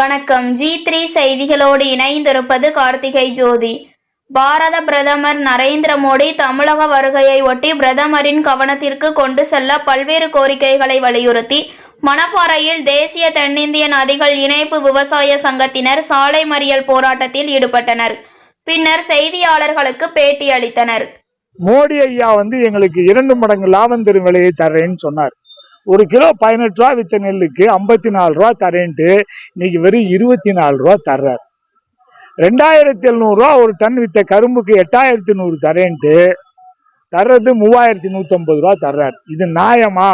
வணக்கம். G three செய்திகளோடு இணைந்திருப்பது கார்த்திகை ஜோதி. பாரத பிரதமர் நரேந்திர மோடி தமிழக வருகையை ஒட்டி பிரதமரின் கவனத்திற்கு கொண்டு செல்ல பல்வேறு கோரிக்கைகளை வலியுறுத்தி மணப்பாறையில் தேசிய தென்னிந்திய நதிகள் இணைப்பு விவசாய சங்கத்தினர் சாலை மறியல் போராட்டத்தில் ஈடுபட்டனர். பின்னர் செய்தியாளர்களுக்கு பேட்டி அளித்தனர். மோடி ஐயா வந்து எங்களுக்கு இரண்டு மடங்கு லாபம் தரும் விலையை தர்றேன்னு சொன்னார். ஒரு கிலோ பதினெட்டு ரூபா வித்த நெல்லுக்கு ஐம்பத்தி நாலு ரூபா தரேன்ட்டு இன்னைக்கு வெறும் இருபத்தி நாலு ரூபா தர்றார். ரெண்டாயிரத்தி எழுநூறுவா ஒரு டன் வித்த கரும்புக்கு எட்டாயிரத்தி நூறு தரேன்ட்டு தர்றது மூவாயிரத்தி நூற்றம்பது ரூபா தர்றார். இது நியாயமா?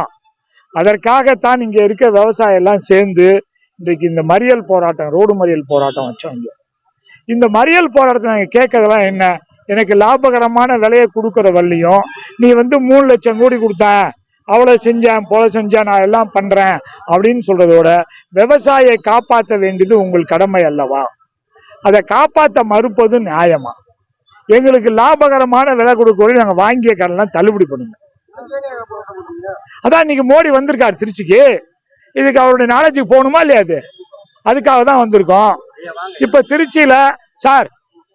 அதற்காகத்தான் இங்கே இருக்க விவசாயம் எல்லாம் சேர்ந்து இன்றைக்கு இந்த மறியல் போராட்டம் ரோடு மறியல் போராட்டம் வச்சோம் இந்த மறியல் போராட்டத்தை நாங்கள் கேட்கறதெல்லாம் என்ன? எனக்கு லாபகரமான விலையை கொடுக்குற வள்ளியும் நீ வந்து மூணு லட்சம் கோடி கொடுத்தேன் அவ்வளோ செஞ்சேன் போல செஞ்சேன் நான் எல்லாம் பண்ணுறேன் அப்படின்னு சொல்கிறதோட விவசாயியை காப்பாற்ற வேண்டியது உங்கள் கடமை அல்லவா? அதை காப்பாற்ற மறுப்பது நியாயமா? எங்களுக்கு லாபகரமான விலை கொடுக்கறது நாங்கள் வாங்கிய கடன்லாம் தள்ளுபடி பண்ணுங்க. அதான் இன்னைக்கு மோடி வந்திருக்காரு திருச்சிக்கு. இதுக்கு அவருடைய நாலேஜுக்கு போகணுமா இல்லையா அது அதுக்காக தான் வந்திருக்கோம். இப்போ திருச்சியில் சார்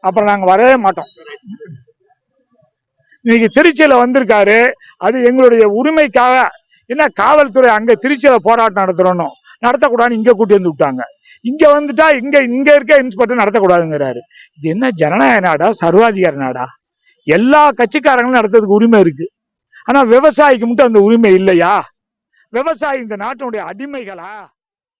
அப்புறம் நாங்கள் வரவே மாட்டோம். இன்னைக்கு திருச்சியில வந்திருக்காரு. அது எங்களுடைய உரிமைக்காக. என்ன காவல்துறை அங்க திருச்சியில போராட்டம் நடத்துறோம் நடத்தக்கூடாதுன்னு இங்க கூட்டி வந்து விட்டாங்க. இங்க வந்துட்டா இங்க இங்க இருக்க இன்ஸ்பெக்டர் நடத்தக்கூடாதுங்கிறாரு. இது என்ன ஜனநாயக நாடா சர்வாதிகார நாடா? எல்லா கட்சிக்காரங்களும் நடத்துறதுக்கு உரிமை இருக்கு. ஆனா விவசாயிக்கு மட்டும் அந்த உரிமை இல்லையா? விவசாயி இந்த நாட்டினுடைய அடிமைகளா?